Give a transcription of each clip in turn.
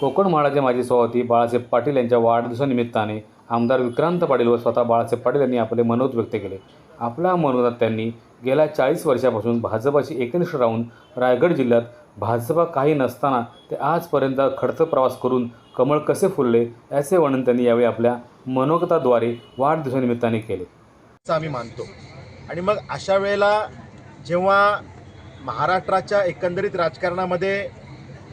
कोकण म्हाडाचे माजी सभापती बाळासाहेब पाटील यांच्या वाढदिवसानिमित्ताने आमदार विक्रांत पाटील व स्वतः बाळासाहेब पाटील यांनी आपले मनोद व्यक्त केले. आपल्या मनोरात त्यांनी गेल्या चाळीस वर्षापासून भाजपाशी एकनिष्ठ राहून रायगड जिल्ह्यात भाजपा काही नसताना ते आजपर्यंत खडतर प्रवास करून कमळ कसे फुलले याचे वर्णन त्यांनी यावेळी आपल्या मनोगताद्वारे वाढदिवसानिमित्ताने केले. असं आम्ही मानतो. आणि मग अशा वेळेला जेव्हा महाराष्ट्राच्या एकंदरीत राजकारणामध्ये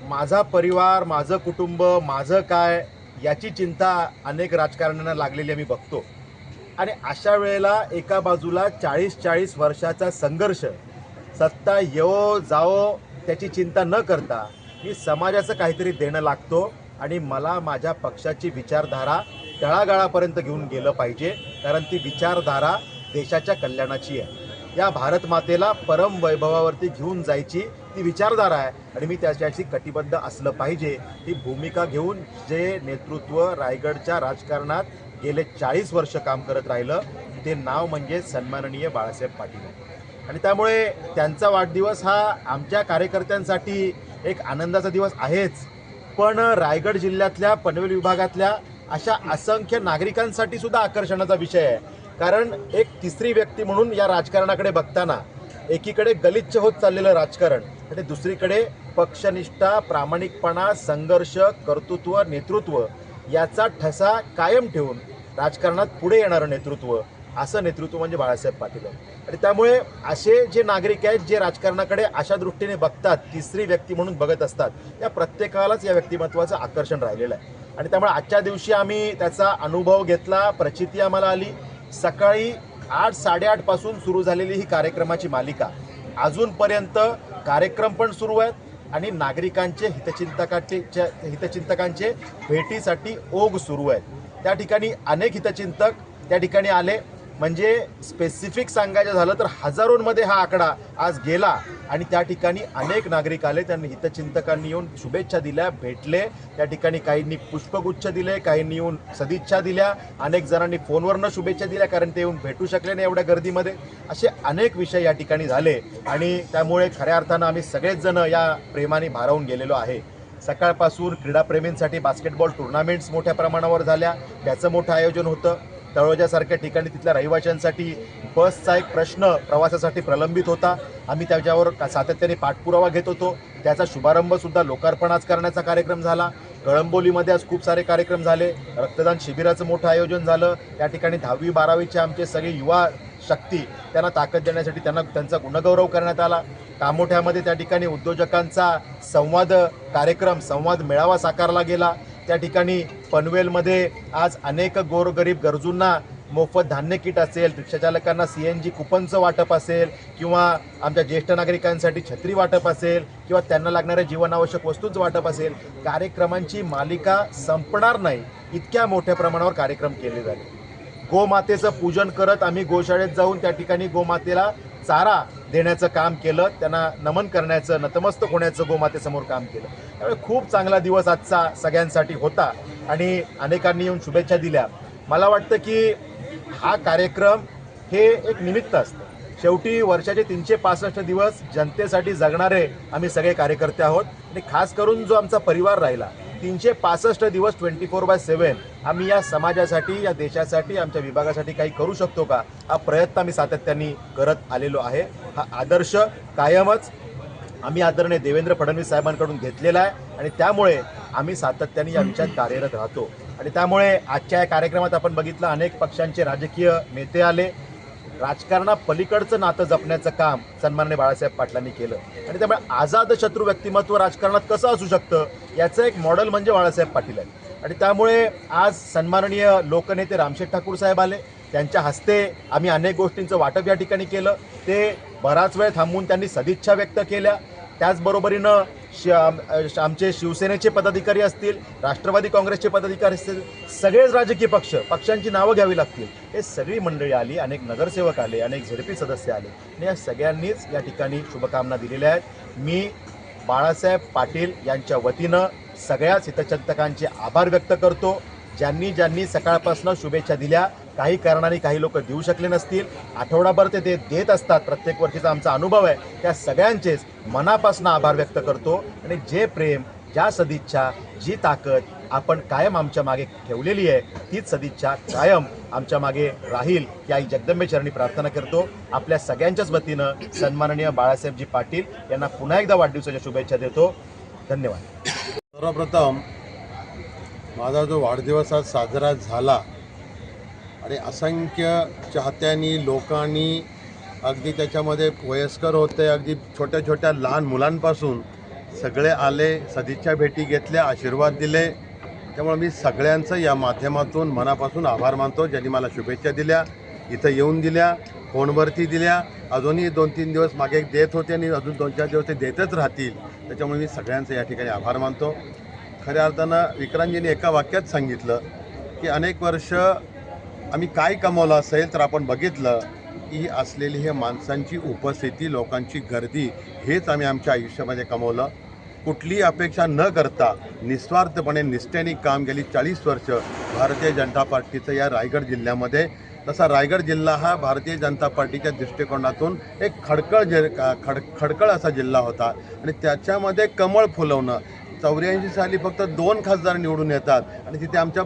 माझा परिवार माझं कुटुंब माझं काय याची चिंता अनेक राजकारण्यांना लागलेली आम्ही बघतो. आणि अशा वेळेला एका बाजूला चाळीस चाळीस वर्षाचा संघर्ष सत्ता येवो जावो त्याची चिंता न करता मी समाजाचं काहीतरी देणं लागतो आणि मला माझ्या पक्षाची विचारधारा तळागाळापर्यंत घेऊन गेलं पाहिजे कारण ती विचारधारा देशाच्या कल्याणाची आहे. या भारत मातेला परम वैभवावरती घेऊन जायची ती विचारधारा आहे. आणि मी त्याच्याशी कटिबद्ध असलं पाहिजे. ही भूमिका घेऊन जे नेतृत्व रायगडच्या राजकारणात गेले चाळीस वर्ष काम करत राहिलं ते नाव म्हणजे सन्माननीय बाळासाहेब पाटील. आणि त्यामुळे त्यांचा वाढदिवस हा आमच्या कार्यकर्त्यांसाठी एक आनंदाचा दिवस आहेच. पण रायगड जिल्ह्यातल्या पनवेल विभागातल्या अशा असंख्य नागरिकांसाठी सुद्धा आकर्षणाचा विषय आहे. कारण एक तिसरी व्यक्ती म्हणून या राजकारणाकडे बघताना एकीकडे गलिच्छ होत चाललेलं राजकारण आणि दुसरीकडे पक्षनिष्ठा प्रामाणिकपणा संघर्ष कर्तृत्व नेतृत्व याचा ठसा कायम ठेवून राजकारणात पुढे येणारं नेतृत्व असं नेतृत्व म्हणजे बाळासाहेब पाटील. आहे आणि त्यामुळे असे जे नागरिक आहेत जे राजकारणाकडे अशा दृष्टीने बघतात तिसरी व्यक्ती म्हणून बघत असतात या प्रत्येकालाच या व्यक्तिमत्वाचं आकर्षण राहिलेलं आहे. आणि त्यामुळे आजच्या दिवशी आम्ही त्याचा अनुभव घेतला प्रचिती आम्हाला आली. सकाळी आठ साडेआठपासून सुरू झालेली ही कार्यक्रमाची मालिका. अजूनपर्यंत कार्यक्रम पण सुरू आहेत आणि नागरिकांचे हितचिंतकाचे हितचिंतकांचे भेटीसाठी ओघ सुरू आहेत. त्या ठिकाणी अनेक हितचिंतक त्या ठिकाणी आले. म्हणजे स्पेसिफिक सांगायचं झालं तर हजारोंमध्ये हा आकडा आज गेला. आणि त्या ठिकाणी अनेक नागरिक आले. त्यांनी हितचिंतकांनी येऊन शुभेच्छा दिल्या भेटले. त्या ठिकाणी काहींनी पुष्पगुच्छ दिले काहींनी येऊन सदिच्छा दिल्या. अनेक जणांनी फोनवरनं शुभेच्छा दिल्या कारण ते येऊन भेटू शकले नाही एवढ्या गर्दीमध्ये. असे अनेक विषय या ठिकाणी झाले आणि त्यामुळे खऱ्या अर्थानं आम्ही सगळेच जण या प्रेमाने भारावून गेलेलो आहे. सकाळपासून क्रीडाप्रेमींसाठी बास्केटबॉल टुर्नामेंट्स मोठ्या प्रमाणावर झाल्या. त्याचं मोठं आयोजन होतं. तळोजासारख्या ठिकाणी तिथल्या रहिवाशांसाठी बसचा एक प्रश्न प्रवासासाठी प्रलंबित होता. आम्ही त्याच्यावर सातत्याने पाठपुरावा घेत होतो. त्याचा शुभारंभसुद्धा लोकार्पणाच लोकार्पण आज करण्याचा कार्यक्रम झाला. कळंबोलीमध्ये आज खूप सारे कार्यक्रम झाले. रक्तदान शिबिराचं मोठं आयोजन झालं. त्या ठिकाणी दहावी बारावीचे आमचे सगळे युवा शक्ती त्यांना ताकद देण्यासाठी त्यांना त्यांचा गुणगौरव करण्यात आला. कामोठ्यामध्ये त्या ठिकाणी उद्योजकांचा संवाद कार्यक्रम संवाद मेळावा साकारला गेला. त्या ठिकाणी पनवेलमध्ये आज अनेक गोरगरीब गरजूंना मोफत धान्य किट असेल रिक्षाचालकांना सी एन जी कुपनचं वाटप असेल किंवा आमच्या ज्येष्ठ नागरिकांसाठी छत्री वाटप असेल किंवा त्यांना लागणाऱ्या जीवनावश्यक वस्तूंचं वाटप असेल कार्यक्रमांची मालिका संपणार नाही. इतक्या मोठ्या प्रमाणावर कार्यक्रम केले जाते गोमातेचं पूजन करत आम्ही गोशाळेत जाऊन त्या ठिकाणी गोमातेला चारा देण्याचं काम केलं. त्यांना नमन करण्याचं नतमस्तक होण्याचं गोमातेसमोर काम केलं. त्यामुळे खूप चांगला दिवस आजचा सगळ्यांसाठी होता. आणि अनेकांनी येऊन शुभेच्छा दिल्या. मला वाटतं की हा कार्यक्रम हे एक निमित्त असतं. शेवटी वर्षाचे तीनशे पासष्ट दिवस जनतेसाठी जगणारे आम्ही सगळे कार्यकर्ते आहोत. आणि खास करून जो आमचा परिवार राहिला तीनशे पासष्ट दिवस ट्वेंटी फोर बाय सेवन आम्ही या समाजासाठी या देशासाठी आमच्या विभागासाठी काही करू शकतो का? हा प्रयत्न आम्ही सातत्याने करत आलेलो आहे. हा आदर्श कायमच आम्ही आदरणीय देवेंद्र फडणवीस साहेबांकडून घेतलेला आहे. आणि त्यामुळे आम्ही सातत्याने या विषयात कार्यरत राहतो. आणि त्यामुळे आजच्या या कार्यक्रमात आपण बघितलं अनेक पक्षांचे राजकीय नेते आले. राजकारणा पलीकडचं नातं जपण्याचं काम सन्माननीय बाळासाहेब पाटलांनी केलं. आणि त्यामुळे आझाद शत्रू व्यक्तिमत्व राजकारणात कसं असू शकतं याचं एक मॉडेल म्हणजे बाळासाहेब पाटील आहे आणि त्यामुळे आज सन्माननीय लोकनेते रामशेठ ठाकूर साहेब आले. त्यांच्या हस्ते आम्ही अनेक गोष्टींचं वाटप या ठिकाणी केलं. ते बराच वेळ थांबून त्यांनी सदिच्छा व्यक्त केल्या. त्याचबरोबरीनं श आम- आमचे शिवसेनेचे पदाधिकारी असतील राष्ट्रवादी काँग्रेसचे पदाधिकारी असतील सगळेच राजकीय पक्ष पक्षांची नावं घ्यावी लागतील. हे सगळी मंडळी आली अनेक नगरसेवक आले अनेक झेडपी सदस्य आले. आणि या सगळ्यांनीच या ठिकाणी शुभकामना दिलेल्या आहेत. मी बाळासाहेब पाटील यांच्या वतीनं सगळ्याच हितचिंतकांचे आभार व्यक्त करतो. ज्यांनी ज्यांनी सकाळपासून शुभेच्छा दिल्या काही कारणाने काही लोक देऊ शकले नसतील. आठवडाभर ते ते देत असतात. प्रत्येक वर्षीचा आमचा अनुभव आहे. त्या सगळ्यांचेच मनापासून आभार व्यक्त करतो. आणि जे प्रेम ज्या सदिच्छा जी ताकद आपण कायम आमच्या मागे ठेवलेली आहे तीच सदिच्छा कायम आमच्या मागे राहील या जगदंबे प्रार्थना करतो. आपल्या सगळ्यांच्याच वतीनं सन्माननीय बाळासाहेबजी पाटील यांना पुन्हा एकदा वाढदिवसाच्या शुभेच्छा देतो. धन्यवाद. सर्वप्रथम माझा जो वाढदिवस आज साजरा झाला आणि असंख्य चाहत्यांनी लोकांनी अगदी त्याच्यामध्ये वयस्कर होते अगदी छोट्या छोट्या लहान मुलांपासून सगळे आले सदिच्छा भेटी घेतल्या आशीर्वाद दिले. त्यामुळे मी सगळ्यांचं या माध्यमातून मनापासून आभार मानतो. ज्यांनी मला शुभेच्छा दिल्या इथं येऊन दिल्या फोनवरती दिल्या. अजूनही दोन तीन दिवस मागे देत होते आणि अजून दोन चार दिवस ते देतच राहतील. त्याच्यामुळे मी सगळ्यांचं या ठिकाणी आभार मानतो. खऱ्या अर्थानं विक्रांतजींनी एका वाक्यात सांगितलं की अनेक वर्ष आम्ही काय कमवलं असेल तर आपण बघितलं की ही असलेली हे माणसांची उपस्थिती लोकांची गर्दी हेच आम्ही आमच्या आयुष्यामध्ये कमवलं. कुठलीही अपेक्षा न करता निस्वार्थपणे निष्ठेने काम गेली चाळीस वर्ष भारतीय जनता पार्टीचं या रायगड जिल्ह्यामध्ये. तसा रायगड जिल्हा हा भारतीय जनता पार्टीच्या दृष्टिकोनातून एक खडकळ जे खड खडकळ असा जिल्हा होता. आणि त्याच्यामध्ये कमळ फुलवणं चौऱ्याऐंशी साली फक्त दोन खासदार निवडून येतात. आणि तिथे आमच्या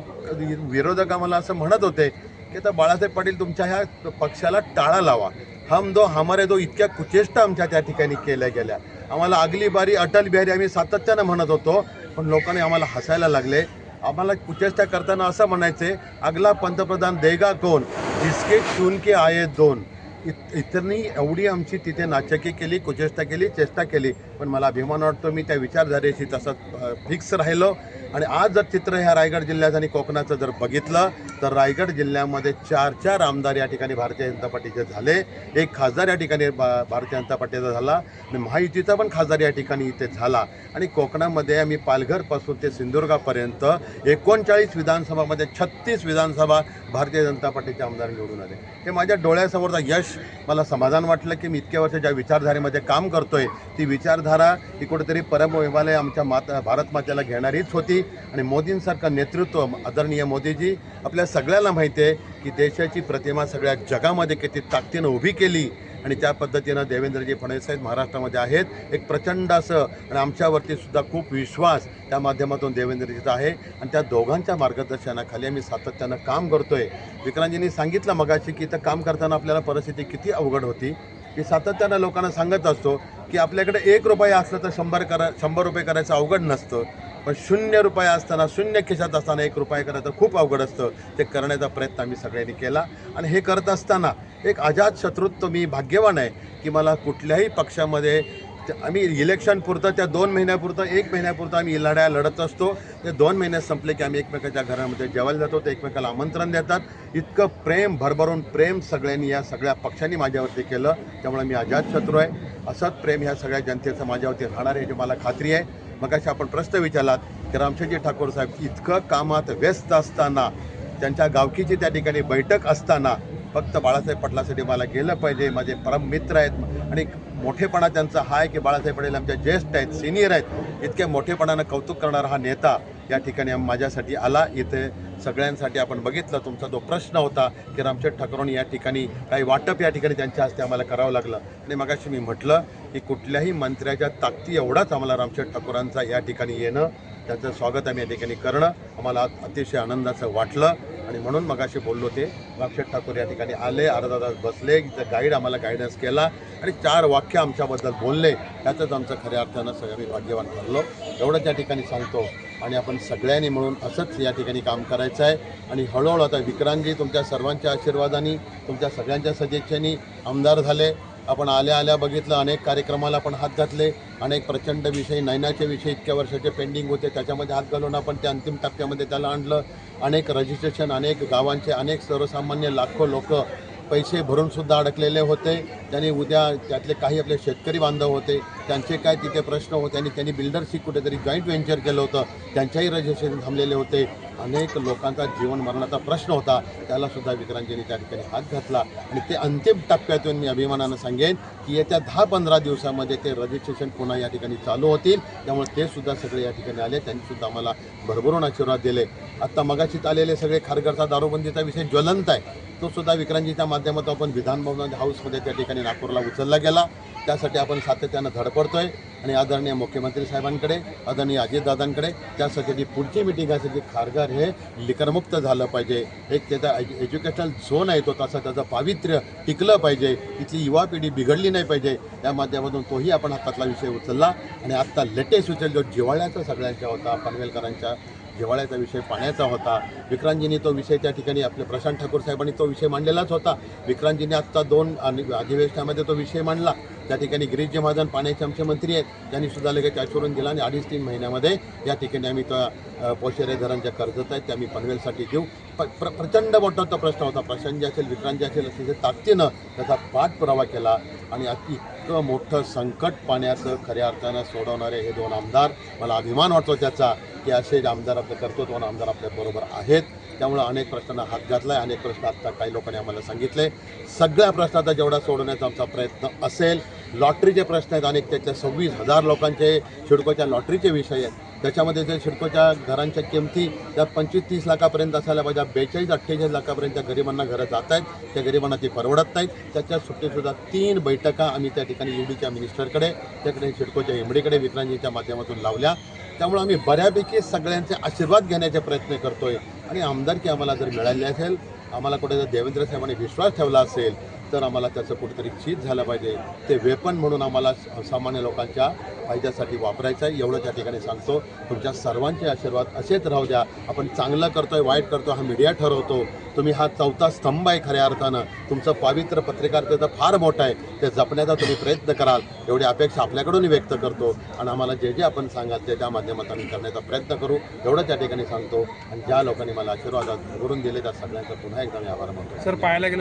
विरोधक आम्हाला असं म्हणत होते की आता बाळासाहेब पाटील तुमच्या ह्या पक्षाला टाळा लावा. हम दो हमारे दो इतक्या कुचेष्टा आमच्या त्या ठिकाणी केल्या गेल्या. आम्हाला अगली बारी अटल बिहारी आम्ही सातत्यानं म्हणत होतो पण लोकांनी आम्हाला हसायला लागले. आम्हाला कुचेष्टा करताना असं म्हणायचे अगला पंतप्रधान देगा कोण? बिस्किट चुनके के आये दोन इत इतरनी एवढी आमची तिथे नाचकी केली कुचेष्टा केली चेष्टा केली. पण मला अभिमान वाटतो मी त्या विचारधारेशी तसं फिक्स राहिलो. आणि आज जर चित्र ह्या रायगड जिल्ह्याचं आणि कोकणाचं जर बघितलं तर रायगड जिल्ह्यामध्ये चार चार आमदार या ठिकाणी भारतीय जनता पार्टीचे झाले. एक खासदार या ठिकाणी बा भारतीय जनता पार्टीचा झाला. आणि महायुतीचा पण खासदार या ठिकाणी इथे झाला. आणि कोकणामध्ये आम्ही पालघरपासून ते सिंधुदुर्गापर्यंत एकोणचाळीस विधानसभामध्ये छत्तीस विधानसभा भारतीय जनता पार्टीचे आमदार निवडून आले. हे माझ्या डोळ्यासमोरचा यश मला समाधान वाटलं की मी इतक्या वर्ष ज्या विचारधारेमध्ये काम करतोय ती विचारधारा ही कुठेतरी परम हिमालय आमच्या माता भारत मातेला घेणारीच होती. आणि मोदींसारखं नेतृत्व आदरणीय मोदीजी आपल्या सगळ्याला माहिती आहे की देशाची प्रतिमा सगळ्या जगामध्ये किती ताकदीनं उभी केली. आणि त्या पद्धतीनं देवेंद्रजी फडणवीस साहेब महाराष्ट्रामध्ये आहेत. एक प्रचंड असं आणि आमच्यावरती सुद्धा खूप विश्वास त्या माध्यमातून देवेंद्रजीचा आहे. आणि त्या दोघांच्या मार्गदर्शनाखाली आम्ही सातत्यानं काम करतोय. विक्रांतजींनी सांगितलं मगाशी की इथं काम करताना आपल्याला परिस्थिती किती अवघड होती. मी सातत्यानं लोकांना सांगत असतो की आपल्याकडे एक रुपया असलं तर शंभर करा शंभर रुपये करायचं अवघड नसतं. पण शून्य रुपया असताना शून्य खिशात असताना एक रुपया करायचं खूप अवघड असतं. ते करण्याचा प्रयत्न आम्ही सगळ्यांनी केला. आणि हे करत असताना एक अजात शत्रुत्व मी भाग्यवान आहे की मला कुठल्याही पक्षामध्ये आम्ही इलेक्शन पुरतं त्या दोन महिन्यापुरतं एक महिन्यापुरतं आम्ही लढ्या लढत असतो. ते दोन महिने संपले की आम्ही एकमेकाच्या घरामध्ये जेवायला जातो ते एकमेकाला आमंत्रण देतात. इतकं प्रेम भरभरून प्रेम सगळ्यांनी या सगळ्या पक्षांनी माझ्यावरती केलं. त्यामुळे मी अजात शत्रू आहे. असंच प्रेम ह्या सगळ्या जनतेचं माझ्यावरती राहणार आहे याची मला खात्री आहे. मग अशा आपण प्रश्न विचारलात की रामशेजी ठाकूर साहेब इतकं कामात व्यस्त असताना त्यांच्या गावकीची त्या ठिकाणी बैठक असताना फक्त बाळासाहेब पाटलासाठी मला गेलं पाहिजे माझे परम मित्र आहेत. आणि मोठेपणा त्यांचा हा आहे की बाळासाहेब पटेल आमच्या ज्येष्ठ आहेत सिनियर आहेत. इतक्या मोठेपणानं कौतुक करणारा हा नेता या ठिकाणी माझ्यासाठी आला. इथे सगळ्यांसाठी आपण बघितलं तुमचा जो प्रश्न होता की रामशेठ ठाकरेंनी या ठिकाणी काही वाटप या ठिकाणी त्यांच्या हस्ते आम्हाला करावं लागलं. आणि मगाशी मी म्हटलं की कुठल्याही मंत्र्याच्या ताकदी एवढाच आम्हाला रामशेठ ठाकूरांचा या ठिकाणी येणं त्याचं स्वागत आम्ही या ठिकाणी करणं आम्हाला अतिशय आनंदाचं वाटलं. आणि म्हणून मगाशी बोललो ते. रामशेठ ठाकूर या ठिकाणी आले अर्धा तास बसले इथं गाईड आम्हाला गायडन्स केला आणि चार वाक्य आमच्याबद्दल बोलले. त्याचंच आमचं खऱ्या अर्थानं सगळं मी भाग्यवान ठरलो. एवढंच या ठिकाणी सांगतो. आणि आपण सगळ्यांनी मिळून असंच या ठिकाणी काम करायचं आहे. आणि हळूहळू आता विक्रांतजी तुमच्या सर्वांच्या आशीर्वादाने तुमच्या सगळ्यांच्या सदिच्छेने आमदार झाले. आपण आल्या आल्या बघितलं अनेक कार्यक्रमाला आपण हात घातले अनेक प्रचंड विषय नैनाचे विषय इतक्या वर्षाचे पेंडिंग होते त्याच्यामध्ये हात घालून आपण त्या अंतिम टप्प्यामध्ये त्याला आणलं. अनेक रजिस्ट्रेशन अनेक गावांचे अनेक सर्वसामान्य लाखो लोक पैसे भरूनसुद्धा अडकलेले होते. त्याने उद्या त्यातले काही आपले शेतकरी बांधव होते त्यांचे काय तिथे प्रश्न होते आणि त्यांनी बिल्डरशी कुठेतरी जॉईंट व्हेंचर केलं होतं त्यांच्याही रजिस्ट्रेशन थांबलेले होते. अनेक लोकांचा जीवन मरणाचा प्रश्न होता त्यालासुद्धा विक्रांतजींनी त्या ठिकाणी हात घातला. आणि ते अंतिम टप्प्यातून मी अभिमानानं सांगेन की येत्या दहा पंधरा दिवसामध्ये ते रजिस्ट्रेशन पुन्हा या ठिकाणी चालू होतील. त्यामुळे ते सुद्धा सगळे या ठिकाणी आले त्यांनीसुद्धा आम्हाला भरभरून आशीर्वाद दिले. आत्ता मगाशीच आलेले सगळे खारघरचा दारूबंदीचा विषय ज्वलंत आहे. तो सुद्धा विक्रांतजीच्या माध्यमातून आपण विधानभवन हाऊसमध्ये त्या ठिकाणी नागपूरला उचलला गेला. त्यासाठी आपण सातत्यानं धडपडतोय. आणि आदरणीय मुख्यमंत्री साहेबांकडे आदरणीय अजितदादांकडे त्यासाठी पुढची मिटिंग असेल की खारघर हे लिकरमुक्त झालं पाहिजे. एक त्याचा एज एज्युकेशनल झोन आहे तो तसा त्याचं पावित्र्य टिकलं पाहिजे. इथली युवा पिढी बिघडली नाही पाहिजे. या माध्यमातून तोही आपण हातातला विषय उचलला. आणि आत्ता लेटेस्ट उचल जो जिव्हाळ्याचा सगळ्यांच्या होता पनवेलकरांच्या हिवाळ्याचा विषय पाण्याचा होता. विक्रांतजींनी तो विषय त्या ठिकाणी आपले प्रशांत ठाकूर साहेबांनी तो विषय मांडलेलाच होता. विक्रांतजींनी आत्ता दोन अधिवेशनामध्ये तो विषय मांडला. त्या ठिकाणी गिरीशजी महाजन पाण्याचे आमचे मंत्री आहेत. त्यांनी सुद्धा लगेच आश्वरून दिला आणि अडीच तीन महिन्यामध्ये या ठिकाणी आम्ही त्या पोशेरे धरणच्या कर्जत आहेत. ते आम्ही पनवेलसाठी देऊ. प प्र प्रचंड मोठा तो प्रश्न होता. प्रशांतजी असेल विक्रांतजी असेल असे ताकदीनं त्याचा पाठपुरावा केला आणि अति इतकं मोठं संकट पाण्याचं खऱ्या अर्थानं सोडवणारे हे दोन आमदार मला अभिमान वाटतो त्याचा. की असे जे आमदार आपले कर्तृत्वान आमदार आपल्याबरोबर आहेत त्यामुळं अनेक प्रश्नांना हात घातला आहे अनेक प्रश्न आत्ता काही लोकांनी आम्हाला सांगितले. सगळ्या प्रश्नाचा जेवढा सोडवण्याचा आमचा प्रयत्न असेल लॉटरीचे प्रश्न आहेत अनेक त्याच्या सव्वीस हजार लोकांचे शिडकोच्या लॉटरीचे विषय आहेत. त्याच्यामध्ये जे शिडकोच्या घरांच्या किमती त्या पंचवीस तीस लाखापर्यंत असायला पाहिजे बेचाळीस अठ्ठेचाळीस लाखापर्यंत गरिबांना घरं जात आहेत त्या गरिबांना ती परवडत नाहीत. त्याच्या सुट्टीसुद्धा तीन बैठका आम्ही त्या ठिकाणी ईडीच्या मिनिस्टरकडे त्याकडे शिडकोच्या एमडीकडे विक्रांजीच्या माध्यमातून लावल्या. त्यामुळे आम्ही बऱ्यापैकी सगळ्यांचे आशीर्वाद घेण्याचे प्रयत्न करतोय. आणि आमदारकी आम्हाला जर मिळाली असेल आम्हाला कुठे जर देवेंद्र साहेबांनी विश्वास ठेवला असेल तर आम्हाला त्याचं कुठेतरी चीज झालं पाहिजे. ते वेपन म्हणून आम्हाला सामान्य लोकांच्या फायद्यासाठी वापरायचं आहे एवढं त्या ठिकाणी सांगतो. तुमच्या सर्वांचे आशीर्वाद असेच राहू द्या. आपण चांगलं करतोय वाईट करतो हा मीडिया ठरवतो. तुम्ही हा चौथा स्तंभ आहे खऱ्या अर्थानं. तुमचं पावित्र्य पत्रकारितेचं फार मोठं आहे. ते जपण्याचा तुम्ही प्रयत्न कराल. एवढी अपेक्षा आपल्याकडून व्यक्त करतो. आणि आम्हाला जे जे आपण सांगाल ते त्या माध्यमातून आम्ही करण्याचा प्रयत्न करू. एवढं त्या ठिकाणी सांगतो. आणि ज्या लोकांनी मला आशीर्वाद करून दिले त्या सगळ्यांचा पुन्हा एकदा मी आभार मानतो. सर पाहायला गेलं